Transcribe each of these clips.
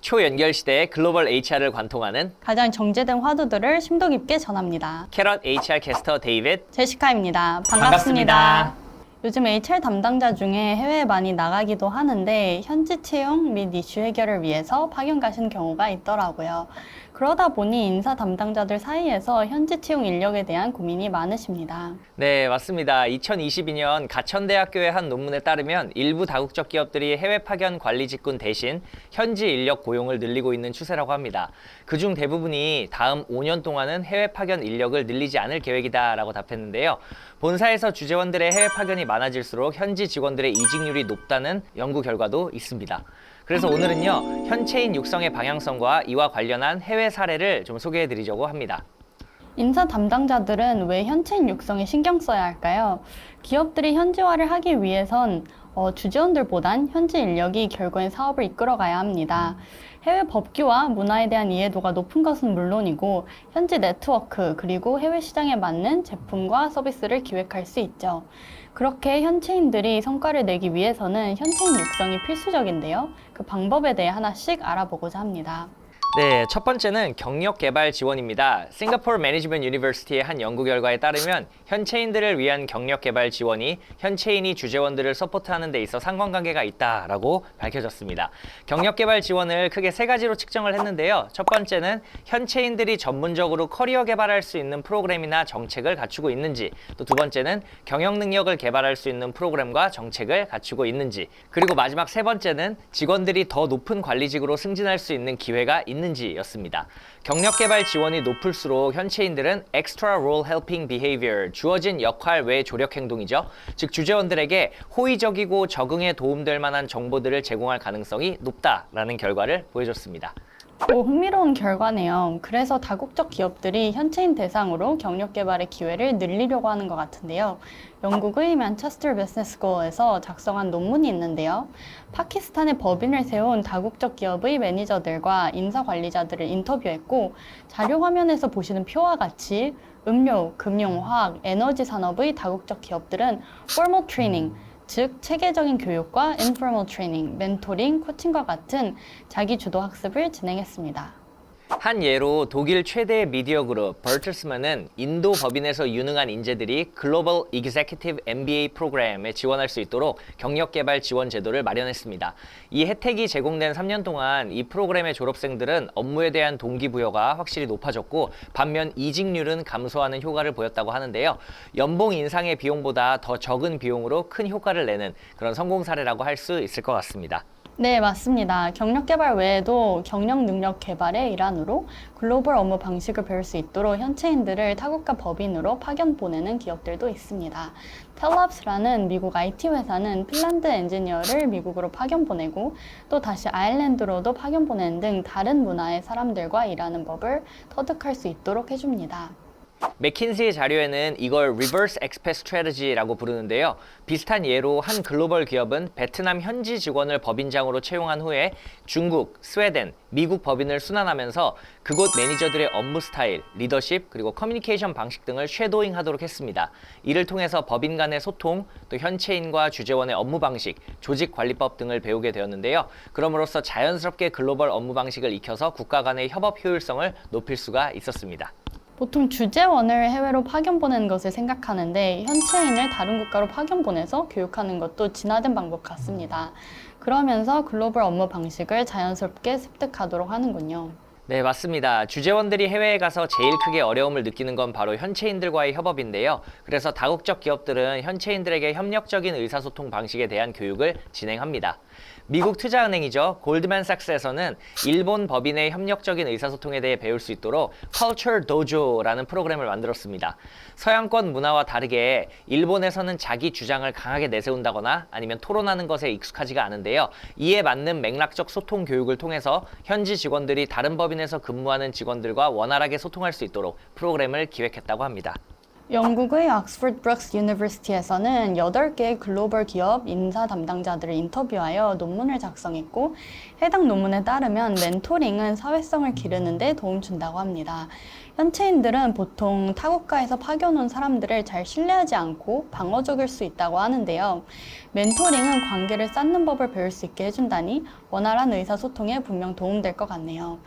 초연결 시대의 글로벌 HR을 관통하는 가장 정제된 화두들을 심도 깊게 전합니다. 캐럿 HR 캐스터 데이빗 제시카입니다. 반갑습니다. 반갑습니다. 요즘 HR 담당자 중에 해외에 많이 나가기도 하는데 현지 채용 및 이슈 해결을 위해서 파견 가시는 경우가 있더라고요. 그러다 보니 인사 담당자들 사이에서 현지 채용 인력에 대한 고민이 많으십니다. 네, 맞습니다. 2022년 가천대학교의 한 논문에 따르면 일부 다국적 기업들이 해외 파견 관리 직군 대신 현지 인력 고용을 늘리고 있는 추세라고 합니다. 그중 대부분이 다음 5년 동안은 해외 파견 인력을 늘리지 않을 계획이다라고 답했는데요. 본사에서 주재원들의 해외 파견이 많아질수록 현지 직원들의 이직률이 높다는 연구 결과도 있습니다. 그래서 오늘은요, 현체인 육성의 방향성과 이와 관련한 해외 사례를 좀 소개해 드리려고 합니다. 인사 담당자들은 왜 현지인 육성에 신경 써야 할까요? 기업들이 현지화를 하기 위해선 어, 주재원들보단 현지 인력이 결국엔 사업을 이끌어가야 합니다. 해외 법규와 문화에 대한 이해도가 높은 것은 물론이고 현지 네트워크 그리고 해외 시장에 맞는 제품과 서비스를 기획할 수 있죠. 그렇게 현지인들이 성과를 내기 위해서는 현지인 육성이 필수적인데요. 그 방법에 대해 하나씩 알아보고자 합니다. 네, 첫 번째는 경력 개발 지원입니다. 싱가포르 매니지먼트 유니버시티의 한 연구 결과에 따르면 현체인들을 위한 경력 개발 지원이 현체인이 주재원들을 서포트하는 데 있어 상관관계가 있다라고 밝혀졌습니다. 경력 개발 지원을 크게 세 가지로 측정을 했는데요. 첫 번째는 현체인들이 전문적으로 커리어 개발할 수 있는 프로그램이나 정책을 갖추고 있는지, 또 두 번째는 경영 능력을 개발할 수 있는 프로그램과 정책을 갖추고 있는지, 그리고 마지막 세 번째는 직원들이 더 높은 관리직으로 승진할 수 있는 기회가 있는지였습니다. 경력 개발 지원이 높을수록 현체인들은 extra role helping behavior, 주어진 역할 외 조력 행동이죠. 즉 주재원들에게 호의적이고 적응에 도움될 만한 정보들을 제공할 가능성이 높다라는 결과를 보여줬습니다. 오, 흥미로운 결과네요. 그래서 다국적 기업들이 현지인 대상으로 경력 개발의 기회를 늘리려고 하는 것 같은데요. 영국의 맨체스터 비즈니스 스쿨에서 작성한 논문이 있는데요. 파키스탄에 법인을 세운 다국적 기업의 매니저들과 인사 관리자들을 인터뷰했고 자료 화면에서 보시는 표와 같이 음료, 금융, 화학, 에너지 산업의 다국적 기업들은 formal training, 즉 체계적인 교육과 informal training, 멘토링, 코칭과 같은 자기 주도 학습을 진행했습니다. 한 예로 독일 최대 미디어 그룹 버트스먼은 인도 법인에서 유능한 인재들이 글로벌 이그제큐티브 MBA 프로그램에 지원할 수 있도록 경력 개발 지원 제도를 마련했습니다. 이 혜택이 제공된 3년 동안 이 프로그램의 졸업생들은 업무에 대한 동기부여가 확실히 높아졌고 반면 이직률은 감소하는 효과를 보였다고 하는데요. 연봉 인상의 비용보다 더 적은 비용으로 큰 효과를 내는 그런 성공 사례라고 할 수 있을 것 같습니다. 네, 맞습니다. 경력 개발 외에도 경력 능력 개발의 일환으로 글로벌 업무 방식을 배울 수 있도록 현지인들을 타국가 법인으로 파견 보내는 기업들도 있습니다. 텔럽스라는 미국 IT 회사는 핀란드 엔지니어를 미국으로 파견 보내고 또 다시 아일랜드로도 파견 보내는 등 다른 문화의 사람들과 일하는 법을 터득할 수 있도록 해줍니다. 맥킨시의 자료에는 이걸 Reverse Expat Strategy라고 부르는데요. 비슷한 예로 한 글로벌 기업은 베트남 현지 직원을 법인장으로 채용한 후에 중국, 스웨덴, 미국 법인을 순환하면서 그곳 매니저들의 업무 스타일, 리더십, 그리고 커뮤니케이션 방식 등을 쉐도잉 하도록 했습니다. 이를 통해서 법인 간의 소통, 또 현체인과 주재원의 업무 방식, 조직 관리법 등을 배우게 되었는데요. 그럼으로써 자연스럽게 글로벌 업무 방식을 익혀서 국가 간의 협업 효율성을 높일 수가 있었습니다. 보통 주재원을 해외로 파견 보내는 것을 생각하는데 현지인을 다른 국가로 파견 보내서 교육하는 것도 진화된 방법 같습니다. 그러면서 글로벌 업무 방식을 자연스럽게 습득하도록 하는군요. 네, 맞습니다. 주재원들이 해외에 가서 제일 크게 어려움을 느끼는 건 바로 현체인들과의 협업인데요. 그래서 다국적 기업들은 현체인들에게 협력적인 의사소통 방식에 대한 교육을 진행합니다. 미국 투자은행이죠. 골드만삭스에서는 일본 법인의 협력적인 의사소통에 대해 배울 수 있도록 Culture Dojo라는 프로그램을 만들었습니다. 서양권 문화와 다르게 일본에서는 자기 주장을 강하게 내세운다거나 아니면 토론하는 것에 익숙하지가 않은데요. 이에 맞는 맥락적 소통 교육을 통해서 현지 직원들이 다른 법인에서 근무하는 직원들과 원활하게 소통할 수 있도록 프로그램을 기획했다고 합니다. 영국의 옥스퍼드 브룩스 유니버시티에서는 8개의 글로벌 기업 인사 담당자들을 인터뷰하여 논문을 작성했고 해당 논문에 따르면 멘토링은 사회성을 기르는 데 도움 준다고 합니다. 현채인들은 보통 타국가에서 파견 온 사람들을 잘 신뢰하지 않고 방어적일 수 있다고 하는데요. 멘토링은 관계를 쌓는 법을 배울 수 있게 해준다니 원활한 의사소통에 분명 도움될 것 같네요.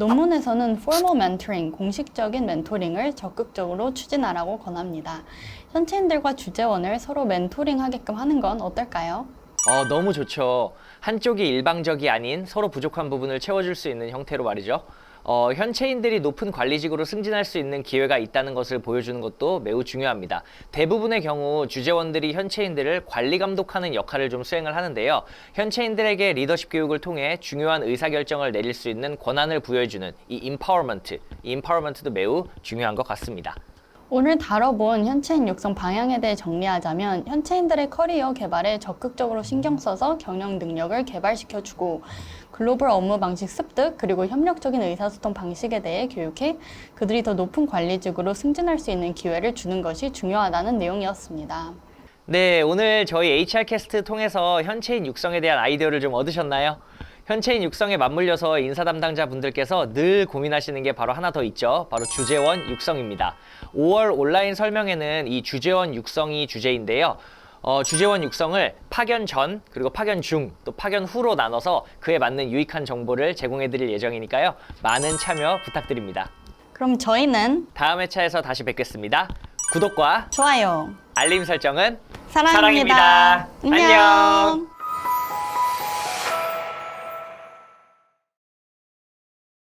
논문에서는 formal mentoring, 공식적인 멘토링을 적극적으로 추진하라고 권합니다. 현채인들과 주재원을 서로 멘토링 하게끔 하는 건 어떨까요? 어, 너무 좋죠. 한쪽이 일방적이 아닌 서로 부족한 부분을 채워줄 수 있는 형태로 말이죠. 어, 현체인들이 높은 관리직으로 승진할 수 있는 기회가 있다는 것을 보여주는 것도 매우 중요합니다. 대부분의 경우 주재원들이 현체인들을 관리 감독하는 역할을 좀 수행을 하는데요. 현체인들에게 리더십 교육을 통해 중요한 의사결정을 내릴 수 있는 권한을 부여해주는 이 임파워먼트, 이 임파워먼트도 매우 중요한 것 같습니다. 오늘 다뤄본 현채인 육성 방향에 대해 정리하자면 현채인들의 커리어 개발에 적극적으로 신경 써서 경영 능력을 개발시켜주고 글로벌 업무 방식 습득 그리고 협력적인 의사소통 방식에 대해 교육해 그들이 더 높은 관리직으로 승진할 수 있는 기회를 주는 것이 중요하다는 내용이었습니다. 네, 오늘 저희 HR 캐스트 통해서 현체인 육성에 대한 아이디어를 좀 얻으셨나요? 현체인 육성에 맞물려서 인사 담당자 분들께서 늘 고민하시는 게 바로 하나 더 있죠. 바로 주재원 육성입니다. 5월 온라인 설명에는 이 주재원 육성이 주제인데요. 어, 주재원 육성을 파견 전, 그리고 파견 중, 또 파견 후로 나눠서 그에 맞는 유익한 정보를 제공해 드릴 예정이니까요. 많은 참여 부탁드립니다. 그럼 저희는 다음 회차에서 다시 뵙겠습니다. 구독과 좋아요. 알림 설정은 사랑입니다. 사랑입니다. 안녕.